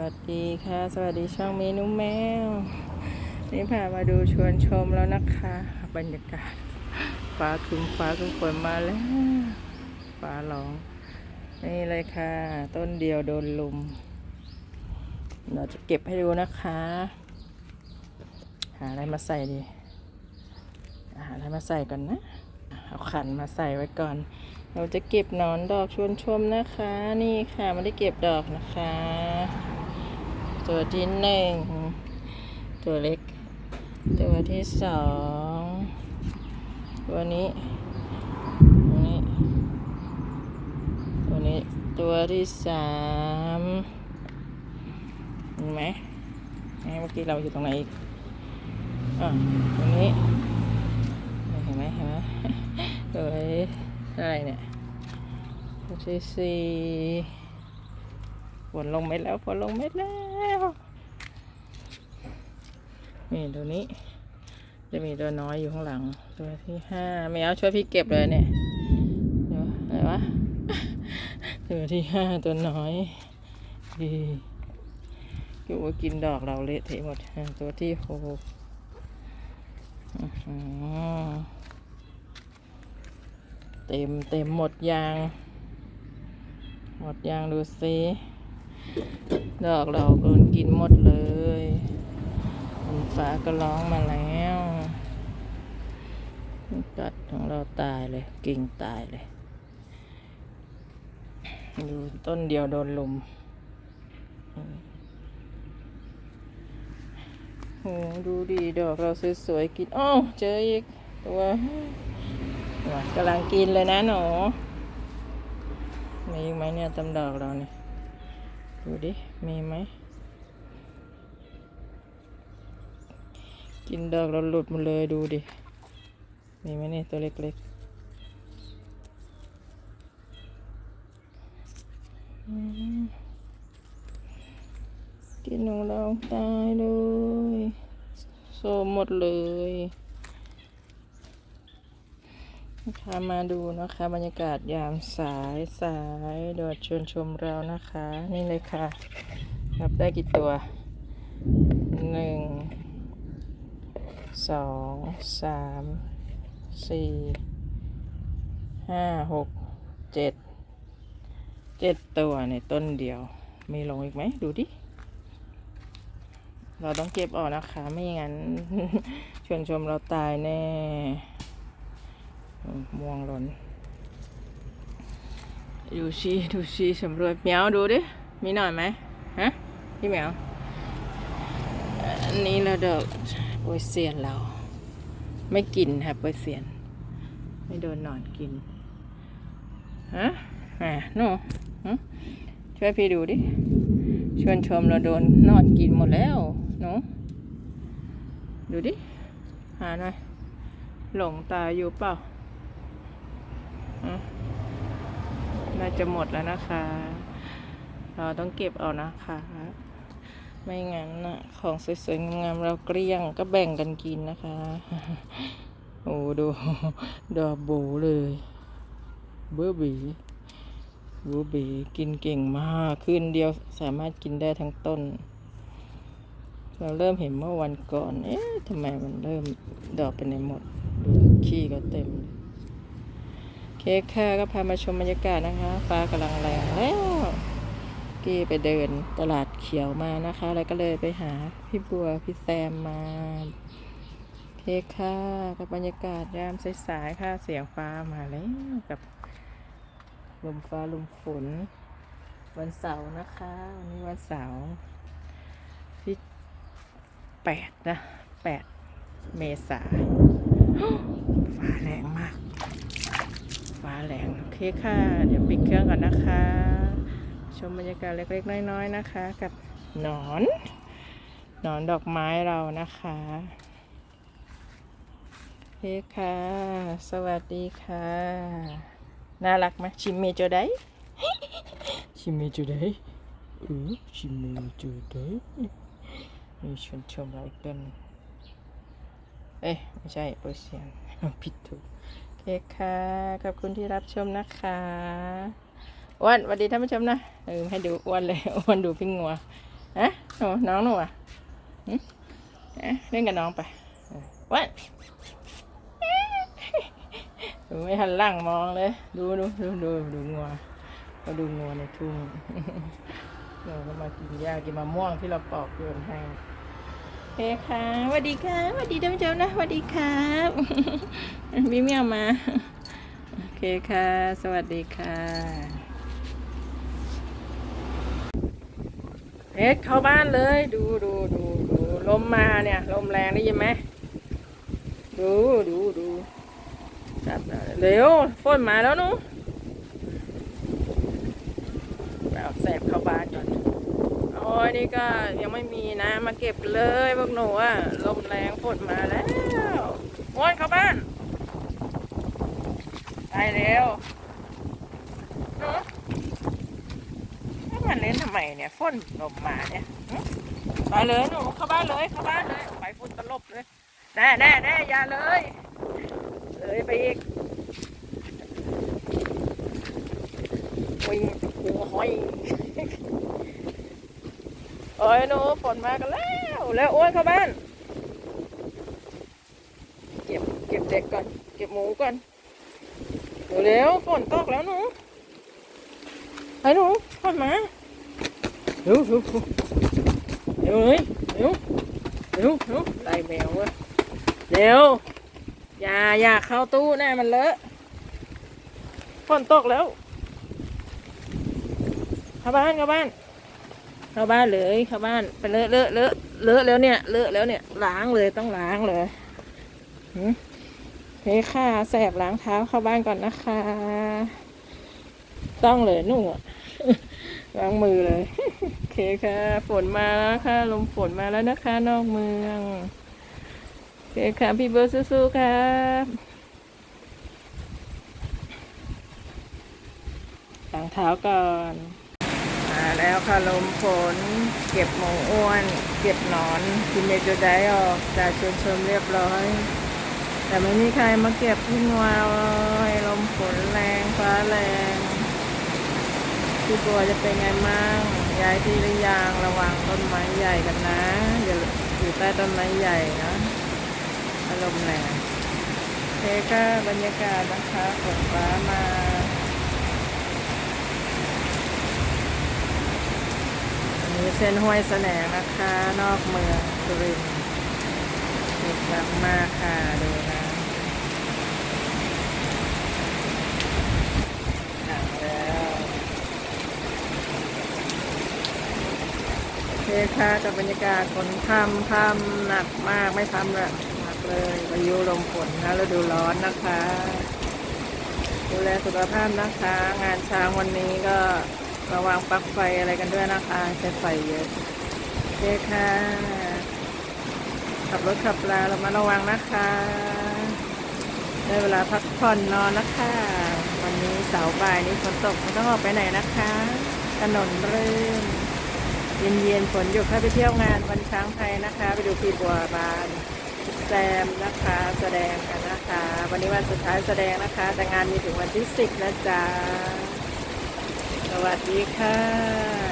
วัสดีค่ะ สวัสดีช่องเมนูแมว นี่พามาดูชวนชมแล้วนะคะ บรรยากาศ ฟ้าครึมฟ้าครึมฝนมาแล้ว ฟ้าร้อง นี่เลยค่ะ ต้นเดียวโดนลุม เราจะเก็บให้ดูนะคะ หาอะไรมาใส่ดี หาอะไรมาใส่ก่อนนะ เอาขันมาใส่ไว้ก่อนเราจะเก็บหนอนดอกชวนชมนะคะ นี่ค่ะไม่ได้เก็บดอกนะคะ ตัวที่หนึ่งตัวเล็ก ตัวที่สองตัวนี้ตัวนี้ ตัวนี้ตัวที่สามเห็นไหมเมื่อกี้เราอยู่ตรงไหนอีกอะตรงนี้เห็นไหมเห็นไหมตัวอะไรเนี่ยตัวที่สี่ ฝนลงเม็ดแล้วฝนลงเม็ดแล้วนี่ตัวนี้ จะมีตัวน้อยอยู่ข้างหลัง ตัวที่ห้าแมวช่วยพี่เก็บเลยเนี่ยเดี๋ยวอะไรวะตัวที่ห้าตัวน้อยดีอยู่ว่ากินดอกเราเละเทะหมดตัวที่หกเต็มเต็มหมดยาง หมดยางดูสิ ดอกเราโดนกินหมดเลยฝนฟ้าก็ร้องมาแล้วตัดของเราตายเลย กิ่งตายเลย ดูต้นเดียวโดนลุมโหดูดีดอกเราสวยๆกินอ้าวเจออีกตัวกำลังกินเลยนะหนูมีไหมเนี่ยตำดอกเราเนี่ย ดูดิ มีไหม กินดอกเราหลุดหมดเลยดูดิ มีไหมนี่ตัวเล็กๆ กินของเราตายเลย โซมหมดเลย นะคะมาดูนะคะบรรยากาศยามสายสายโดดชวนชมเรานะคะ นี่เลยค่ะนับได้กี่ตัวหนึ่งสองสามสี่ห้าหกเจ็ดเจ็ดตัวในต้นเดียว มีลงอีกไหมดูดิ เราต้องเก็บออกนะคะ ไม่อย่างนั้นชวนชมเราตายแน่ ม่วงหล่นดูชีดูชีสำรวจเหมียวดูดิ มีหน่อยไหมฮะพี่เหมียวอันนี้เราเดอกโปยเซียนเรา ไม่กินค่ะโปยเซียน ไม่โดนหนอนกินฮะอะหนูหึช่วยพี่ดูดิชวนชมเราโดนนอนกินหมดแล้วหนูดูดิ หาหน่อย หลงตาอยู่เปล่า น่าจะหมดแล้วนะคะ เราต้องเก็บเอานะคะ ไม่งั้นนะของสวยๆงามๆเราเกลี้ยงก็แบ่งกันกินนะคะ โอ้ดูดอกโบเลยเบอร์บีเบอร์บีกินเก่งมากคืนเดียวสามารถกินได้ทั้งต้น เราเริ่มเห็นเมื่อวันก่อน เอ๊ะทำไมมันเริ่มดอกไปไหนหมดดูขี้ก็เต็มเลย เค้กค่ะก็พามาชมบรรยากาศนะคะ ฟ้ากำลังแรงแล้วกี้ไปเดินตลาดเขียวมานะคะ แล้วก็เลยไปหาพี่บัวพี่แซมมาโอเคค่ะกับบรรยากาศยามสายๆค่ะเสียงฟ้ามาแล้วกับลมฟ้าลมฝน วันเสาร์นะคะวันนี้วันเสาร์ที่แปดนะแปดเมษาฟ้าแรงมาก ฟ้าแรงโอเคค่ะ เดี๋ยวปิดเครื่องก่อนนะคะ ชมบรรยากาศเล็กๆ น้อยๆนะคะ กับหนอนหนอนดอกไม้เรานะคะโอเคค่ะ สวัสดีค่ะ น่ารักไหมชิมเมจูไดชิมเมจูไดเออชิมเมจูไดมีชวนชมเราอีกต้นหนึ่งเอ้ยไม่ใช่เปอร์เซียนผิดถูก เคค่ะ ขอบคุณที่รับชมนะคะอ้วนสวัสดีท่านผู้ชมนะเออให้ดูอ้วนเลยอ้วนดูพี่งัวฮะน้องหนูอะเอ๊ะเล่นกับน้องไปวัดดูไม่หันหลังมองเลย ดูดูดูดูดูงัวก็ดูงัวในทุ่งเราก็มากินหญ้ากินมะม่วงที่เราปอกโยนให้ เคค่ะสวัสดีค่ะสวัสดีท่านผู้ชมนะสวัสดีครับมีเมียวมา โอเคค่ะ สวัสดีค่ะเอ็กเข้าบ้านเลย ดูดูดูดูลมมาเนี่ย ลมแรงได้ยินไหม ดูดูดูจับเร็วฝนมาแล้วนูไปเอาแสบเข้าบ้านก่อน ยนี่ก็ยังไม่มีนะ มาเก็บเลยพวกหนูอะลมแรงฝนมาแล้วโอ้ยเข้าบ้านไปเร็วหนูให้มันเล่นทำไมเนี่ยฝนลมมาเนี่ยไปเลยหนูเข้าบ้านเลยเข้าบ้านเลยไปฝนตลบเลยแน่แน่แน่อย่าเลย เลยไปอีกวิ่งหัวห้อย โอ้ยหนูฝนมากันแล้วแล้วอ้วนเข้าบ้าน เก็บเก็บเด็กก่อน เก็บหมูก่อนเร็วๆฝนตกแล้วหนูไปหนูฝนมาเร็วเร็วเร็วเลยเร็วเร็วเร็วไล่แมวเว้ยเร็วอย่าอย่าเข้าตู้แน่มันเลอะฝนตกแล้วเข้าบ้านเข้าบ้าน เข้าบ้านเลยเข้าบ้านไปเลอะเลอะเลอะเลอะแล้วเนี่ยเลอะแล้วเนี่ยล้างเลยต้องล้างเลยเฮ้ค่ะแสบล้างเท้าเข้าบ้านก่อนนะคะ ต้องเลยนุ่งล้างมือเลยโอเคค่ะ ฝนมาแล้วค่ะ ลมฝนมาแล้วนะคะ นอกเมืองโอเคค่ะ พี่เบิร์ดสู้ๆครับล้างเท้าก่อน มาแล้วค่ะลมฝนเก็บหมูอ้วน เก็บหนอนกินเมจูไดออกจากชวนชมเรียบร้อย แต่ไม่มีใครมาเก็บที่งัวเลยลมฝนแรงฟ้าแรงพี่บัวจะเป็นไงมั่งย้ายที่หรือยังระวังต้นไม้ใหญ่กันนะอย่าอยู่ใต้ต้นไม้ใหญ่นะอารมณ์แรงเคค่บรรยากาศนะคะฝนฟ้ามา อันนี้ เส้นห้วยแสนงนะคะ นอกเมืองสุรินทร์เด็กรักมากค่ะดูนะหนังแล้วโอเคค่ะกับบรรยากาศฝนพรำพรำหนักมากไม่พรำละหนักเลยพายุลมฝนนะฤดูร้อนนะคะ ดูแลสุขภาพนะคะ งานช้างวันนี้ก็ ระวังปลั๊กไฟอะไรกันด้วยนะคะใช้ไฟเยอะโอเคค่ะ ขับรถขับลาเรามาระวังนะคะ ได้เวลาพักผ่อนนอนนะคะ วันนี้เสาร์บ่ายนี้ฝนตกไม่ต้องออกไปไหนนะคะ ถนนเรื่นเย็นๆฝนหยุดค่อยไปเที่ยวงานวันช้างไทยนะคะ ไปดูพีบัวบานแซมนะคะแสดงกันนะคะ วันนี้วันสุดท้ายแสดงนะคะ แต่งานมีถึงวันที่สิบนะจ๊ะ สวัสดีค่ะ